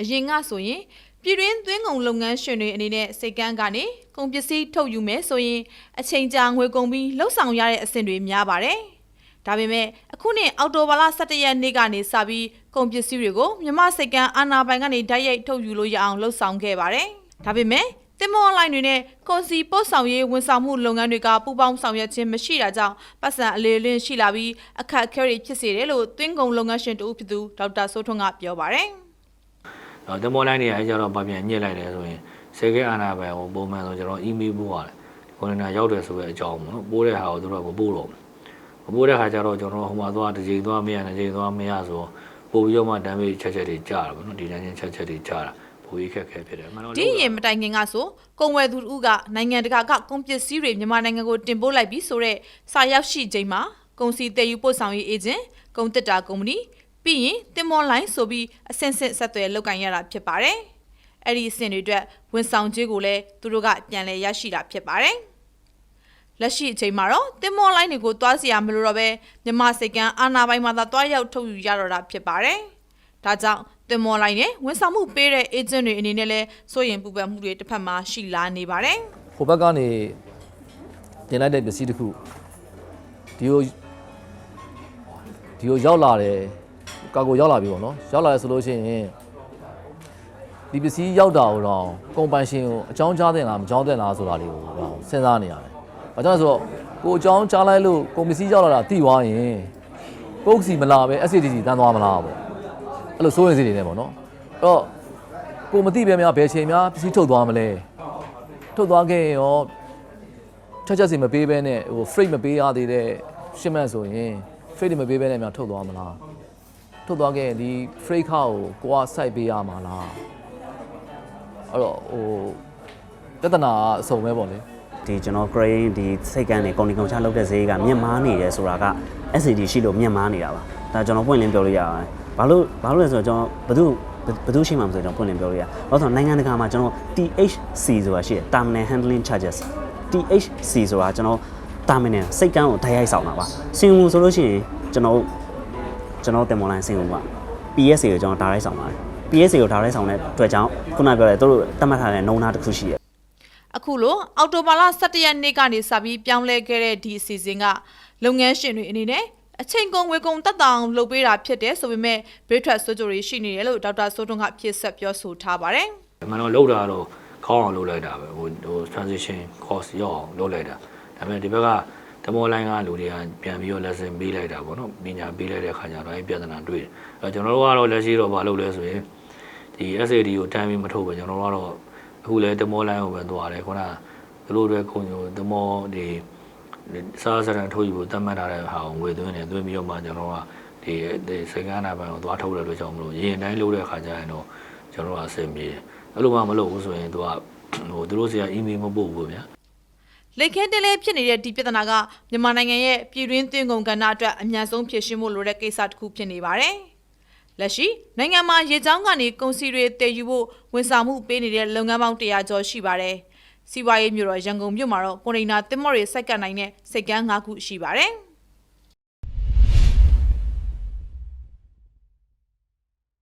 အရင်ကဆိုရင်ပြည်တွင်းသွင်းကုန်လုပ်ငန်းရှင်တွေအနေနဲ့စိတ်ကန်းကနေကုန်ပစ္စည်းထုတ်ယူမယ်ဆိုရင်အချိန်ကြာငွေကုန်ပြီးလှုပ်ဆောင်ရတဲ့အဆင့်တွေများပါတယ်။ဒါပေမဲ့အခုနှစ်အောက်တိုဘာလ17ရက်နေ့ကနေစပြီးကုန်ပစ္စည်းတွေကိုမြမစိတ်ကန်းအာနာပိုင်ကနေဓာတ်ရိုက်ထုတ်ယူလို့ရအောင်လှုပ်ဆောင်ခဲ့ပါတယ်။ဒါပေမဲ့တင်မောလိုင်းတွေနဲ့ကုန်စီပို့ဆောင်ရေးဝန်ဆောင်မှုလုပ်ငန်းတွေကပူးပေါင်းဆောင်ရွက်ခြင်းမရှိတာကြောင့်ပတ်စံအလေလင်းရှိလာပြီးအခက်အခဲတွေဖြစ်စေတယ်လို့သွင်းကုန်လုပ်ငန်းရှင်တဦးဖြစ်သူဒေါက်တာစိုးထွန်းကပြောပါတယ်။ တော့တင်မောလိုင်းတွေအဲကြတော့ဗပြန်ညစ်လိုက်တယ်ဆိုရင်စေခဲအာနာပိုင်ကိုပုံမှန်ဆိုကျွန်တော်အီးမေးလ်ပို့ရတယ်ကွန်တနာရောက်တယ်ဆိုတဲ့အကြောင်းပေါ့နော်ပို့တဲ့ဟာကိုသူတို့ကမပို့တော့ဘူးမပို့တဲ့ခါကျတော့ကျွန်တော်ဟိုမှာသွားတစ်ချိန်သွားမရတစ်ချိန်သွားမရဆိုပို့ပြီးတော့မှဒမ်းမေးချက်ချက်တွေကြာတာပေါ့နော်ဒီတန်းချင်းချက်ချက်တွေကြာတာပိုပြီးခက်ခဲဖြစ်တယ်မှန်တော့ဒီရင်မတိုင်ခင်ကဆိုကုန်ဝယ်သူတို့ကနိုင်ငံတကာကကုန်ပစ္စည်းတွေမြန်မာနိုင်ငံကိုတင်ပို့လိုက်ပြီးဆိုတော့စာရောက်ရှိချိန်မှာကုန်စီတည်ယူပို့ဆောင်ရေးအေဂျင့်ကုန်တက်တာကုမ္ပဏီ ပြီးရင်တင်မောလိုင်းဆိုပြီးအဆင့်ဆင့်ဆက်သွယ်လုပ်ကင်ရတာဖြစ်ပါတယ်။အဲ့ဒီအဆင့်တွေအတွက်ဝန်ဆောင်ကြေးကိုလည်းသူတို့ကပြန်လည်ရရှိတာဖြစ်ပါတယ်။လက်ရှိအချိန်မှာတော့တင်မောလိုင်းတွေကိုတွားစီရမလို့တော့ပဲမြန်မာစိတ်ကန်းအာနာပိုင်းမှာသာတွားရောက်ထုတ်ယူရတော့တာဖြစ်ပါတယ်။ဒါကြောင့်တင်မောလိုင်းနဲ့ဝန်ဆောင်မှုပေးတဲ့ agent တွေအနေနဲ့လည်းစိုးရင်ပူပန်မှုတွေတစ်ဖက်မှာရှိလာနေပါတယ်ဟိုဘက်ကနေတင်လိုက်တဲ့ပစ္စည်းတစ်ခုဒီကိုဒီကိုရောက်လာတယ် ကာကိုရောက်လာပြီပေါ့နော်ရောက်လာတယ်ဆိုလို့ရှိရင်ဒီပစ္စည်းရောက်တာကိုတော့ကုန်ပိုင်ရှင်ကိုအကြောင်းကြားတဲ့လားမကြောင်းတဲ့လားဆိုတာလေးကိုတော့စဉ်းစားနေရတယ်။ဘာကြောင့်လဲဆိုတော့ကိုအကြောင်းကြားလိုက်လို့ကုန်ပစ္စည်းရောက်လာတာသိသွားရင်ကိုယ်စီမလာပဲ SCDC တန်းသွားမလားပေါ့။အဲ့လိုစိုးရင်စိတ်တွေနဲ့ပေါ့နော်။အဲ့တော့ကိုမသိပဲများဘယ်ချိန်များပစ္စည်းထုတ်သွားမလဲ။ထုတ်သွားခဲ့ရင်ရောချက်ချက်စီမပေးဘဲနဲ့ဟို freight မပေးရသေးတဲ့ရှင်းမှတ်ဆိုရင် freight တွေမပေးဘဲနဲ့များထုတ်သွားမလား ထုတ်သွားခဲ့ရင်ဒီ freight ခါကိုကိုကစိုက်ပေးရမှာလားအဲ့တော့ဟိုပြဿနာကအစုံပဲပေါ့လေဒီကျွန်တော် grain ဒီစိတ်ကန်းနေကုန်ဒီကုန်ချလောက်တဲ့ဈေးကမြင့်မားနေတယ်ဆိုတာက SCD ရှိလို့မြင့်မားနေတာပါဒါကျွန်တော်ပွင့်လင်းပြောလို့ရပါတယ်ဘာလို့ဘာလို့လဲဆိုတော့ကျွန်တော်ဘယ်သူဘယ်သူရှိမှမဆိုကျွန်တော်ပွင့်လင်းပြောလို့ရဘာလို့ဆိုတော့နိုင်ငံတကာမှာကျွန်တော် THC ဆိုတာရှိတယ် terminal handling charges THC ဆိုတာကျွန်တော် terminal စိတ်ကန်းကိုဓာတ်ရိုက်ဆောင်တာပါစင်ဝင်ဆိုလို့ရှိရင်ကျွန်တော် ကျွန်တော်တင်မွန်လိုင်းစင်ဝင်ပါ PSA ကိုကျွန်တော်ဓာတ်ရိုက်ဆောင်ပါတယ် PSA ကိုဓာတ်ရိုက်ဆောင်တဲ့အတွက်ကြောင့်ခုနပြောတဲ့သူတို့တတ်မှတ်ထားတဲ့နှုံနာတစ်ခုရှိတယ်အခုလိုအော်တိုဘာလ17ရက်နေ့ကနေစပြီးပြောင်းလဲခဲ့တဲ့ဒီအစီအစဉ်ကလုပ်ငန်းရှင်တွေအနေနဲ့အချိန်ကုန်ဝေကုန်တက်တောင်လုပ်ပေးတာဖြစ်တယ်ဆိုပေမဲ့ဘေးထွက်ဆိုးကြတွေရှိနေတယ်လို့ဒေါက်တာစိုးထွန်းကဖြည့်ဆက်ပြောဆိုထားပါတယ်မှန်တော့လောက်တာတော့ခေါင်းအောင်လုပ်လိုက်တာပဲဟိုဟို transition cost ရောက်အောင်လုပ်လိုက်တာဒါပေမဲ့ဒီဘက်က တမောလိုင်းကလူတွေကပြန်ပြီးတော့ lesson ပေးလိုက်တာပေါ့နော်ပညာပေးလိုက်တဲ့ခါကျတော့အဲပြဿနာတွေ့တယ်အဲကျွန်တော်တို့ကတော့လက်ရှိတော့မလုပ်လဲဆိုရင်ဒီ SAD ကိုတန်းပြီးမထုတ်ပဲကျွန်တော်တို့ကတော့အခုလဲတမောလိုင်းကိုပဲသွားတယ်ခုနကသူတို့တွေခုံကိုတမောဒီစားစရန်ထုတ်ယူဖို့တတ်မှတ်ထားတဲ့ဟာကိုငွေသွင်းတယ်သွင်းပြီးတော့မှကျွန်တော်ကဒီဒီစိတ်ကန်းနာပိုင်းကိုသွားထုတ်တယ်လို့ကြောင့်မလို့ရင်တိုင်းလုပ်တဲ့ခါကျရင်တော့ကျွန်တော်ကအဆင်ပြေတယ်အဲ့လိုမှမလုပ်ဘူးဆိုရင်သူကဟိုသူတို့ဆရာအီးမေးလ်မပို့ဘူးဗျာ လက်ခဲတဲလဲဖြစ်နေတဲ့ဒီပြဿနာကမြန်မာနိုင်ငံရဲ့ပြည်တွင်းသွင်းကုန်ကဏ္ဍအတွက်အများဆုံးဖြည့်ရှင်းဖို့လိုတဲ့ကိစ္စတစ်ခုဖြစ်နေပါတယ်။လက်ရှိနိုင်ငံမှာရေချောင်းကနေကုန်စည်တွေတည်ယူဖို့ဝန်ဆောင်မှုပေးနေတဲ့လုပ်ငန်းပေါင်း100ကျော်ရှိပါတယ်။စီးပွားရေးမြို့တော်ရန်ကုန်မြို့မှာတော့ကွန်တိန်နာသင်္ဘောတွေစိုက်ကပ်နိုင်တဲ့စိတ်ကမ်း၅ခုရှိပါတယ်။